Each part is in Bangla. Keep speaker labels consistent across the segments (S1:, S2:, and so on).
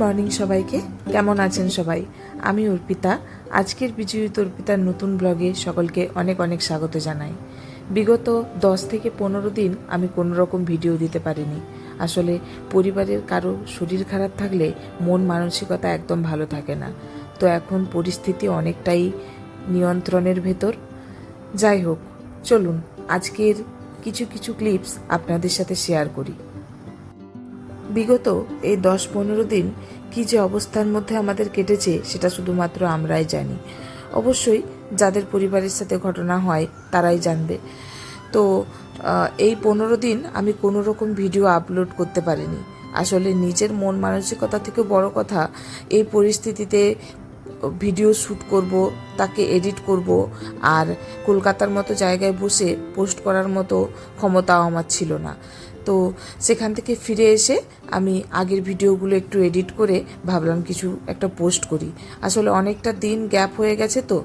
S1: মর্নিং সবাইকে। কেমন আছেন সবাই? আমি অর্পিতা। আজকের বিজয়িত অর্পিতার নতুন ব্লগে সকলকে অনেক অনেক স্বাগত জানাই। বিগত দশ থেকে পনেরো দিন আমি কোনো রকম ভিডিও দিতে পারিনি। আসলে পরিবারের কারও শরীর খারাপ থাকলে মন মানসিকতা একদম ভালো থাকে না। তো এখন পরিস্থিতি অনেকটাই নিয়ন্ত্রণের ভেতর। যাই হোক, চলুন আজকের কিছু কিছু ক্লিপস আপনাদের সাথে শেয়ার করি। বিগত এই দশ পনেরো দিন কী যে অবস্থার মধ্যে আমাদের কেটেছে, সেটা শুধুমাত্র আমরাই জানি। অবশ্যই যাদের পরিবারের সাথে ঘটনা হয়, তারাই জানবে। তো এই পনেরো দিন আমি কোনো রকম ভিডিও আপলোড করতে পারিনি। আসলে নিজের মন মানসিকতা থেকে বড় কথা, এই পরিস্থিতিতে ভিডিও শ্যুট করব, তাকে এডিট করব, আর কলকাতার মতো জায়গায় বসে পোস্ট করার মতো ক্ষমতাও আমার ছিল না। তো সেখান থেকে ফিরে এসে আমি আগের ভিডিওগুলো একটু এডিট করে ভাবলাম কিছু একটা পোস্ট করি। আসলে অনেকটা দিন গ্যাপ হয়ে গেছে তো।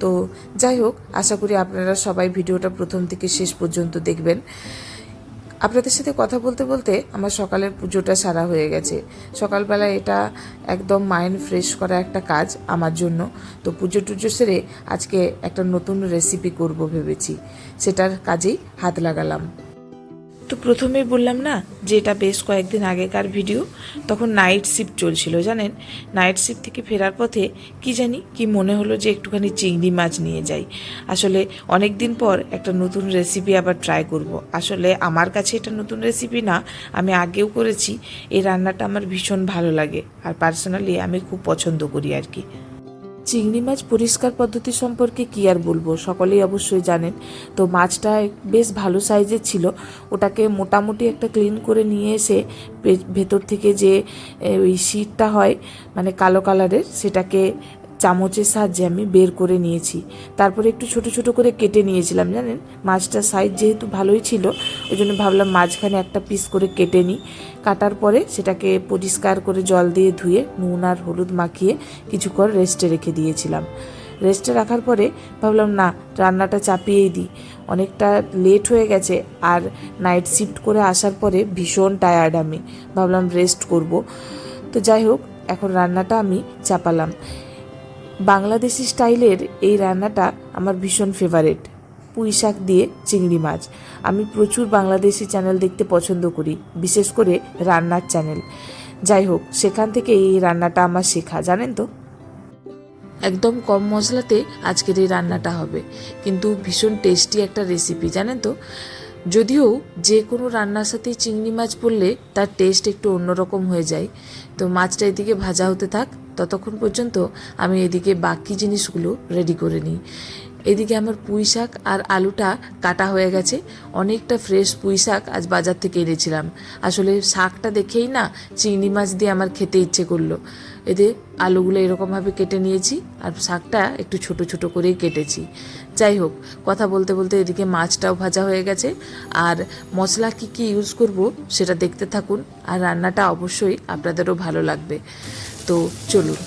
S1: তো যাই হোক, আশা করি আপনারা সবাই ভিডিওটা প্রথম থেকে শেষ পর্যন্ত দেখবেন। আপনাদের সাথে কথা বলতে বলতে আমার সকালের পুজোটা সারা হয়ে গেছে। সকালবেলা এটা একদম মাইন্ড ফ্রেশ করা একটা কাজ আমার জন্য। তো পুজো টুজো সেরে আজকে একটা নতুন রেসিপি করব ভেবেছি। সেটার কাজেই হাত লাগালাম। তো প্রথমেই বললাম না যে এটা বেশ কয়েকদিন আগেকার ভিডিও, তখন নাইট শিফট চলছিল, জানেন? নাইট শিফট থেকে ফেরার পথে কি জানি কি মনে হলো যে একটুখানি চিংড়ি মাছ নিয়ে যাই। আসলে অনেক দিন পর একটা নতুন রেসিপি আবার ট্রাই করব। আসলে আমার কাছে এটা নতুন রেসিপি না, আমি আগেও করেছি। এই রান্নাটা আমার ভীষণ ভালো লাগে। আর পার্সোনালি আমি খুব পছন্দ করি আর কি। চিংড়ি মাছ পরিষ্কার পদ্ধতি সম্পর্কে কি আর বলব? সকলেই অবশ্যই জানেন। তো মাছটা বেশ ভালো সাইজের ছিল। ওটাকে মোটামুটি একটা ক্লিন করে নিয়ে এসে ভেতর থেকে যে ওই শীতটা হয় মানে কালো কালারের, সেটাকে চামচের সাহায্যে আমি বের করে নিয়েছি। তারপরে একটু ছোট ছোট করে কেটে নিয়েছিলাম, জানেন? মাছটার সাইজ যেহেতু ভালোই ছিল ওই জন্য ভাবলাম মাঝখানে একটা পিস করে কেটে নিই। কাটার পরে সেটাকে পরিষ্কার করে জল দিয়ে ধুয়ে নুন আর হলুদ মাখিয়ে কিছুক্ষণ রেস্টে রেখে দিয়েছিলাম। রেস্টে রাখার পরে ভাবলাম, না, রান্নাটা চাপিয়েই দিই। অনেকটা লেট হয়ে গেছে আর নাইট শিফট করে আসার পরে ভীষণ টায়ার্ড আমি। ভাবলাম রেস্ট করব। তো যাই হোক, এখন রান্নাটা আমি চাপালাম। বাংলাদেশি স্টাইলের এই রান্নাটা আমার ভীষণ ফেভারেট পুঁই শাক দিয়ে চিংড়ি মাছ। আমি প্রচুর বাংলাদেশি চ্যানেল দেখতে পছন্দ করি, বিশেষ করে রান্নার চ্যানেল যাই হোক, সেখান থেকে এই রান্নাটা আমার শেখা, জানেন তো? একদম কম মশলাতে আজকের এই রান্নাটা হবে। কিন্তু ভীষণ টেস্টি একটা রেসিপি জানেন তো? যদিও যে কোনো রান্নার সাথে চিংড়ি মাছ পড়লে তার টেস্ট একটু অন্যরকম হয়ে যায়। তো মাছটা এদিকে ভাজা হতে থাক। ততক্ষণ পর্যন্ত আমি এদিকে বাকি জিনিসগুলো রেডি করে নিই। এদিকে আমার পুঁই শাক আর আলুটা কাটা হয়ে গেছে। অনেকটা ফ্রেশ পুঁই শাক আজ বাজার থেকে এনেছিলাম। আসলে শাকটা দেখেই না চিংড়ি মাছ দিয়ে আমার খেতে ইচ্ছে করল। এতে আলুগুলো এরকমভাবে কেটে নিয়েছি আর শাকটা একটু ছোট ছোট করেই কেটেছি। যাই হোক, কথা বলতে বলতে এদিকে মাছটাও ভাজা হয়ে গেছে। আর মশলা কি কি ইউজ করব সেটা দেখতে থাকুন। আর রান্নাটা অবশ্যই আপনাদেরও ভালো লাগবে। তো চলুন।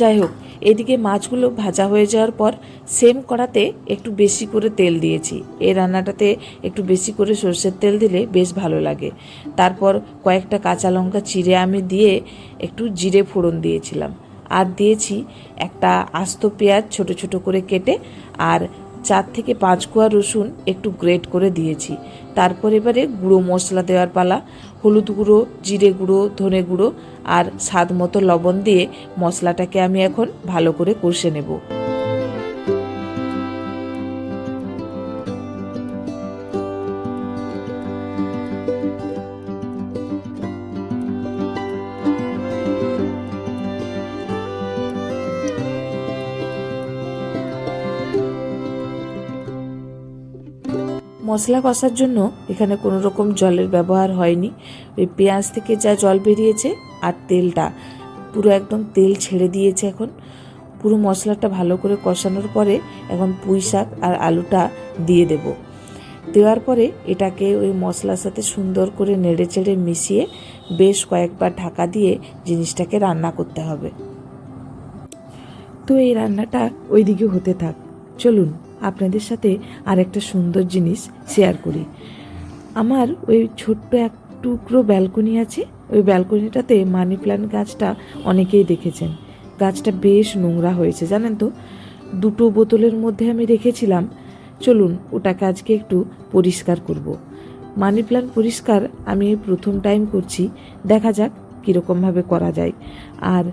S1: যাই হোক এদিকে মাছগুলো ভাজা হয়ে যাওয়ার পর সেম কড়াতে একটু বেশি করে তেল দিয়েছি। এই রান্নাটাতে একটু বেশি করে সর্ষের তেল দিলে বেশ ভালো লাগে। তারপর কয়েকটা কাঁচা লঙ্কা চিড়ে আমি দিয়ে একটু জিরে ফোড়ন দিয়েছিলাম। আর দিয়েছি একটা আস্ত পেঁয়াজ ছোট ছোট করে কেটে আর চার থেকে পাঁচ কোয়া রসুন একটু গ্রেট করে দিয়েছি। তারপর এবারে গুঁড়ো মশলা দেওয়ার পালা, হলুদ গুঁড়ো, জিরে গুঁড়ো, ধনে গুঁড়ো আর স্বাদ মতো লবণ দিয়ে মশলাটাকে আমি এখন ভালো করে কষে নেব। মশলা কষার জন্য এখানে কোনো রকম জলের ব্যবহার হয়নি। ওই পেঁয়াজ থেকে যা জল বেরিয়েছে আর তেলটা, পুরো একদম তেল ছেড়ে দিয়েছে এখন। পুরো মশলাটা ভালো করে কষানোর পরে এখন পুঁই শাক আর আলুটা দিয়ে দেব। দেওয়ার পরে এটাকে ওই মশলার সাথে সুন্দর করে নেড়ে চেড়ে মিশিয়ে বেশ কয়েকবার ঢাকা দিয়ে জিনিসটাকে রান্না করতে হবে। তো এই রান্নাটা ওইদিকে হতে থাক। চলুন। আপনাদের সাথে আর একটা সুন্দর জিনিস শেয়ার করি। আমার ওই ছোট্ট এক টুকরো ব্যালকনি আছে। ওই ব্যালকনিটাতে মানি প্ল্যান্ট গাছটা অনেকেই দেখেছেন। গাছটা বেশ নোংরা হয়েছে, জানেন তো? দুটো বোতলের মধ্যে আমি রেখেছিলাম। চলুন, ওটাকে আজকে একটু পরিষ্কার করব। মানি প্ল্যান্ট পরিষ্কার আমি প্রথম টাইম করছি। দেখা যাক কীরকমভাবে করা যায়। আর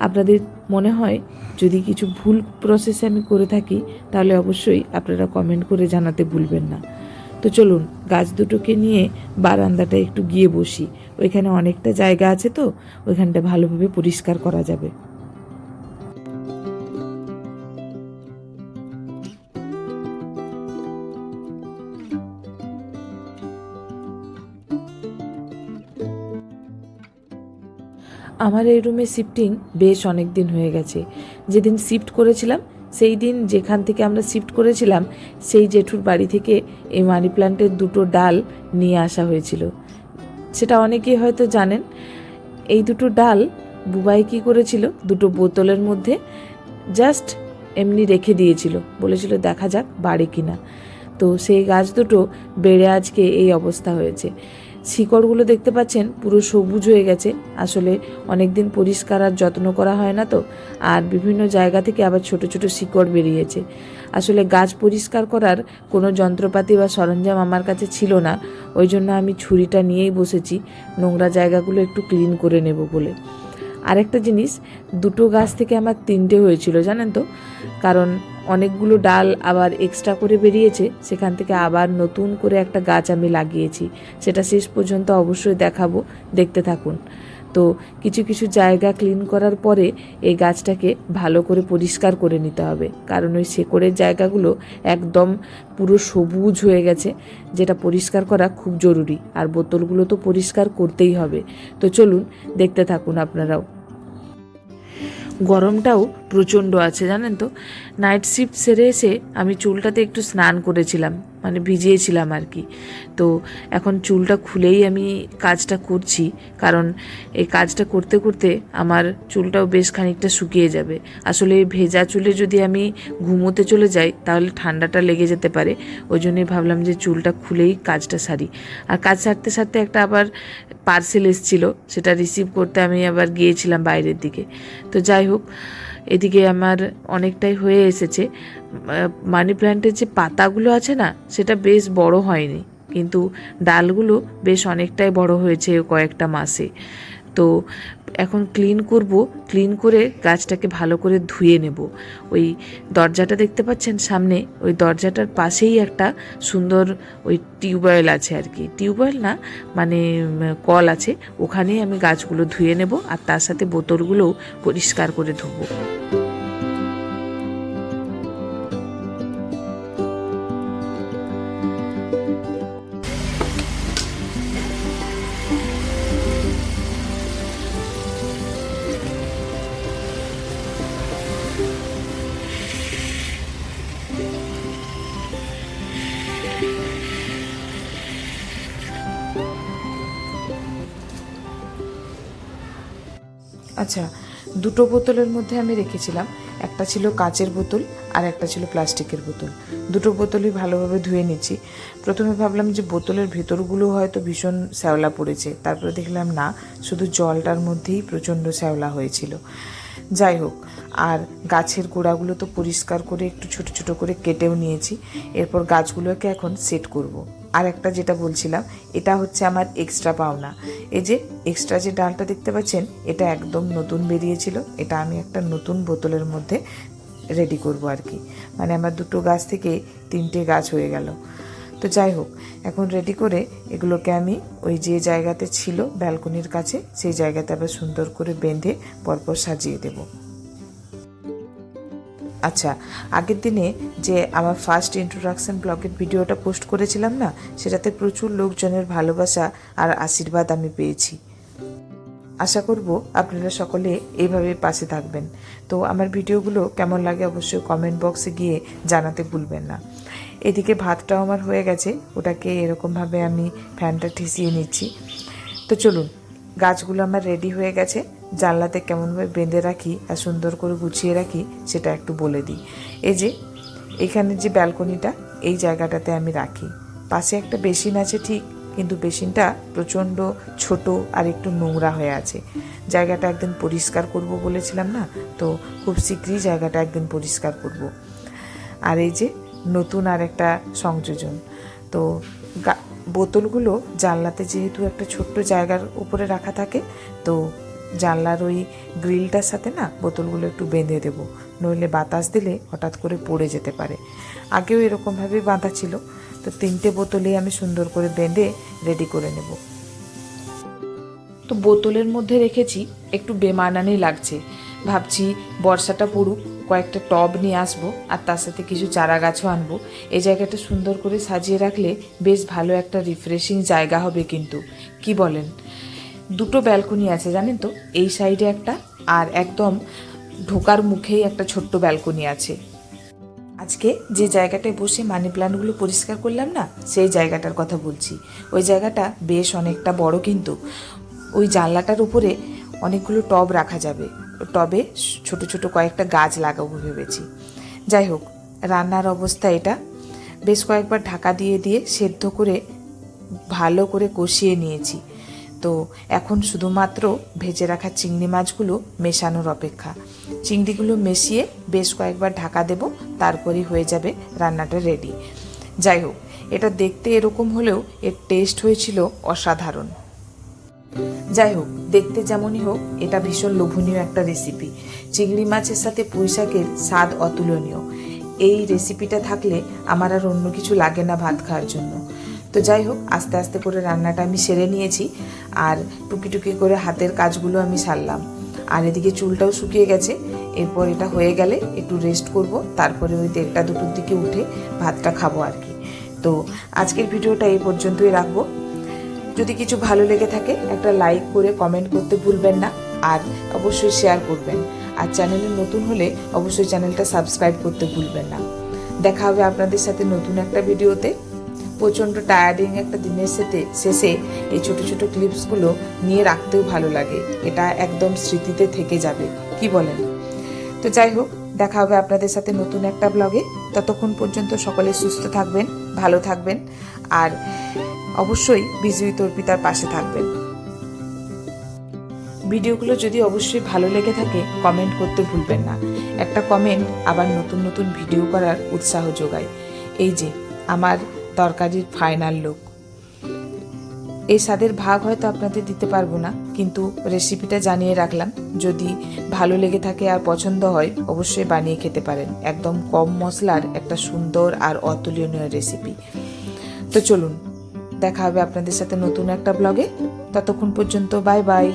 S1: আপনাদের মনে হয় যদি কিছু ভুল প্রসেসে আমি করে থাকি, তাহলে অবশ্যই আপনারা কমেন্ট করে জানাতে ভুলবেন না। তো চলুন, গাছ দুটোকে নিয়ে বারান্দাটা একটু গিয়ে বসি। ওইখানে অনেকটা জায়গা আছে তো, ওইখানটা ভালোভাবে পরিষ্কার করা যাবে। আমার এই রুমে শিফটিং বেশ অনেক দিন হয়ে গেছে। যেদিন শিফট করেছিলাম, সেই দিন যেখান থেকে আমরা শিফট করেছিলাম, সেই জেঠুর বাড়ি থেকে এই মানি প্ল্যান্টের দুটো ডাল নিয়ে আসা হয়েছিল। সেটা অনেকেই হয়তো জানেন, এই দুটো ডাল বুবাই কী করেছিল? দুটো বোতলের মধ্যে জাস্ট এমনি রেখে দিয়েছিল। বলেছিল, দেখা যাক বাড়ে কিনা। তো সেই গাছ দুটো বেড়ে আজকে এই অবস্থা হয়েছে। শিকড়গুলো দেখতে পাচ্ছেন, পুরো সবুজ হয়ে গেছে। আসলে অনেক দিন পরিষ্কার আর যত্ন করা হয় না তো, আর বিভিন্ন জায়গা থেকে আবার ছোট ছোট শিকড় বেরিয়েছে। আসলে গাছ পরিষ্কার করার কোনো যন্ত্রপাতি বা সরঞ্জাম আমার কাছে ছিল না, ওই জন্য আমি ছুরিটা নিয়েই বসেছি, নোংরা জায়গাগুলো একটু ক্লিন করে নেব বলে। আরেকটা জিনিস, দুটো গাছ থেকে আমার তিনটে হয়েছিল, জানেন তো? কারণ অনেকগুলো ডাল আবার এক্সট্রা করে বেরিয়েছে, সেখান থেকে আবার নতুন করে একটা গাছ আমি লাগিয়েছি। সেটা শেষ পর্যন্ত অবশ্যই দেখাবো, দেখতে থাকুন। তো কিছু কিছু জায়গা ক্লিন করার পরে এই গাছটাকে ভালো করে পরিষ্কার করে নিতে হবে। কারণ ওই শেকড়ের জায়গাগুলো একদম পুরো সবুজ হয়ে গেছে, যেটা পরিষ্কার করা খুব জরুরি। আর বোতলগুলো তো পরিষ্কার করতেই হবে। তো চলুন, দেখতে থাকুন আপনারাও। গরমটাও প্রচণ্ড আছে জানেন তো? নাইট শিফট সেরে এসে আমি চুলটাতে একটু স্নান করেছিলাম। মানে ভিজিয়েছিলাম আর কি। তো এখন চুলটা খুলেই আমি কাজটা করছি, কারণ এই কাজটা করতে করতে আমার চুলটাও বেশ খানিকটা শুকিয়ে যাবে। আসলে ভেজা চুলে যদি আমি ঘুমোতে চলে যাই, তাহলে ঠান্ডাটা লেগে যেতে পারে। ওই জন্যই ভাবলাম যে চুলটা খুলেই কাজটা সারি। আর কাজ সারতে সারতে একটা আবার পার্সেল এসেছিল, সেটা রিসিভ করতে আমি আবার গিয়েছিলাম বাইরের দিকে। তো যাই হোক এদিকে আমার অনেকটাই হয়ে এসেছে। মানি প্ল্যান্টের যে পাতাগুলো আছে না, সেটা বেশ বড় হয়নি। কিন্তু ডালগুলো বেশ অনেকটাই বড় হয়েছে কয়েকটা মাসে। তো এখন ক্লিন করব ক্লিন করে গাছটাকে ভালো করে ধুয়ে নেব। ওই দরজাটা দেখতে পাচ্ছেন সামনে? ওই দরজাটার পাশেই একটা সুন্দর ওই টিউবওয়েল আছে আর কি। টিউবওয়েল না মানে কল আছে, ওখানেই আমি গাছগুলো ধুয়ে নেব আর তার সাথে বোতলগুলোও পরিষ্কার করে ধুবো। আচ্ছা দুটো বোতলের মধ্যে আমি রেখেছিলাম। একটা ছিল কাচের বোতল আর একটা ছিল প্লাস্টিকের বোতল। দুটো বোতলই ভালোভাবে ধুয়ে নিচ্ছি। প্রথমে ভাবলাম যে বোতলের ভেতরগুলো হয়তো ভীষণ শ্যাওলা পড়েছে। তারপরে দেখলাম না, শুধু জলটার মধ্যেই প্রচণ্ড শ্যাওলা হয়েছিল। যাই হোক, আর গাছের গোড়াগুলো তো পরিষ্কার করে একটু ছোট ছোট করে কেটেও নিয়েছি। এরপর গাছগুলোকে এখন সেট করব। আর একটা যেটা বলছিলাম, এটা হচ্ছে আমার এক্সট্রা পাওনা। এই যে এক্সট্রা যে ডালটা দেখতে পাচ্ছেন, এটা একদম নতুন বেরিয়েছিল, এটা আমি একটা নতুন বোতলের মধ্যে রেডি করব আর কি। মানে আমার দুটো গাছ থেকে তিনটে গাছ হয়ে গেল। তো যাই হোক, এখন রেডি করে এগুলোকে আমি ওই যে জায়গাতে ছিল ব্যালকনির কাছে, সেই জায়গাতে আবার সুন্দর করে বেঁধে পরপর সাজিয়ে দেবো। আচ্ছা আগের দিনে যে আমার ফার্স্ট ইন্ট্রোডাকশন ব্লগের ভিডিওটা পোস্ট করেছিলাম না, সেটাতে প্রচুর লোকজনের ভালোবাসা আর আশীর্বাদ আমি পেয়েছি। আশা করব আপনারা সকলে এইভাবে পাশে থাকবেন। তো আমার ভিডিওগুলো কেমন লাগে অবশ্যই কমেন্ট বক্সে গিয়ে জানাতে ভুলবেন না। এদিকে ভাতটাও আমার হয়ে গেছে, ওটাকে এরকমভাবে আমি ফ্যানটা ঠেসিয়ে নিচ্ছি। তো চলুন গাছগুলো আমার রেডি হয়ে গেছে। জানলাতে কেমনভাবে বেঁধে রাখি আর সুন্দর করে গুছিয়ে রাখি, সেটা একটু বলে দিই। এই যে, এখানে যে ব্যালকনিটা, এই জায়গাটাতে আমি রাখি। পাশে একটা বেসিন আছে ঠিক, কিন্তু বেসিনটা প্রচণ্ড ছোট আর একটু নোংরা হয়ে আছে। জায়গাটা একদিন পরিষ্কার করব বলেছিলাম না? তো খুব শীঘ্রই জায়গাটা একদিন পরিষ্কার করব। আর এই যে, নতুন আর একটা সংযোজন। তো বোতলগুলো জানলাতে যেহেতু একটা ছোট্ট জায়গার উপরে রাখা থাকে, তো জানলার ওই গ্রিলটার সাথে না বোতলগুলো একটু বেঁধে দেবো। নইলে বাতাস দিলে হঠাৎ করে পড়ে যেতে পারে। আগেও এরকমভাবেই বাঁধা ছিল। তো তিনটে বোতলেই আমি সুন্দর করে বেঁধে রেডি করে নেব। তো বোতলের মধ্যে রেখেছি, একটু বেমানানি লাগছে। ভাবছি বর্ষাটা পড়ুক কয়েকটা টব নিয়ে আসব আর তার সাথে কিছু চারা গাছও আনব। এই জায়গাটা সুন্দর করে সাজিয়ে রাখলে বেশ ভালো একটা রিফ্রেশিং জায়গা হবে কিন্তু। কি বলেন? দুটো ব্যালকনি আছে, জানেন তো? এই সাইডে একটা আর একদম ঢোকার মুখেই একটা ছোট্ট ব্যালকনি আছে। আজকে যে জায়গাটায় বসে মানি প্ল্যান্টগুলো পরিষ্কার করলাম না, সেই জায়গাটার কথা বলছি। ওই জায়গাটা বেশ অনেকটা বড় কিন্তু। ওই জানলাটার উপরে অনেকগুলো টব রাখা যাবে। টবে ছোট ছোট কয়েকটা গাছ লাগাবো ভেবেছি। যাই হোক, রান্নার অবস্থা এটা। বেশ কয়েকবার ঢাকা দিয়ে দিয়ে সেদ্ধ করে, ভালো করে কষিয়ে নিয়েছি। তো এখন শুধুমাত্র ভেজে রাখা চিংড়ি মাছগুলো মেশানোর অপেক্ষা। চিংড়িগুলো মিশিয়ে বেশ কয়েকবার ঢাকা দেব, তারপরেই হয়ে যাবে রান্নাটা রেডি যাই হোক, এটা দেখতে এরকম হলেও এর টেস্ট হয়েছিল অসাধারণ। যাই হোক দেখতে যেমনই হোক, এটা ভীষণ লোভনীয় একটা রেসিপি চিংড়ি মাছের সাথে পুঁই শাকের স্বাদ অতুলনীয়। এই রেসিপিটা থাকলে আমার আর অন্য কিছু লাগে না ভাত খাওয়ার জন্য। তো যাই হোক আস্তে আস্তে করে রান্নাটা আমি সেরে নিয়েছি আর টুকি টুকি করে হাতের কাজগুলো আমি সারলাম। আর এদিকে চুলটাও শুকিয়ে গেছে। এরপর এটা হয়ে গেলে একটু রেস্ট করব, তারপরে ওই দেড়টা দুটোর দিকে উঠে ভাতটা খাব আর কি। তো আজকের ভিডিওটা এই পর্যন্তই রাখব। যদি কিছু ভালো লেগে থাকে, একটা লাইক করে কমেন্ট করতে ভুলবেন না আর অবশ্যই শেয়ার করবেন। আর চ্যানেলে নতুন হলে অবশ্যই চ্যানেলটা সাবস্ক্রাইব করতে ভুলবেন না। দেখা হবে আপনাদের সাথে নতুন একটা ভিডিওতে। প্রচণ্ড টায়ার্ডিং একটা দিনের সাথে শেষে এই ছোট ছোট ক্লিপসগুলো নিয়ে রাখতেও ভালো লাগে। এটা একদম স্মৃতিতে থেকে যাবে। কি বলেন? তো যাই হোক, দেখা হবে আপনাদের সাথে নতুন একটা ব্লগে ততক্ষণ পর্যন্ত সকলে সুস্থ থাকবেন, ভালো থাকবেন। আর অবশ্যই বিজয়ী তর্পিতার পাশে থাকবেন। ভিডিওগুলো যদি অবশ্যই ভালো লেগে থাকে কমেন্ট করতে ভুলবেন না। একটা কমেন্ট আবার নতুন নতুন ভিডিও করার উৎসাহ যোগায়। এই যে, আমার তরকারির ফাইনাল লুক এই স্বাদের ভাগ হয়তো আপনাদের দিতে পারব না, কিন্তু রেসিপিটা জানিয়ে রাখলাম। যদি ভালো লেগে থাকে আর পছন্দ হয়, অবশ্যই বানিয়ে খেতে পারেন। একদম কম মশলার একটা সুন্দর আর অতুলনীয় রেসিপি তো চলুন দেখা হবে আপনাদের সাথে নতুন একটা ব্লগে। ততক্ষণ পর্যন্ত বাই বাই।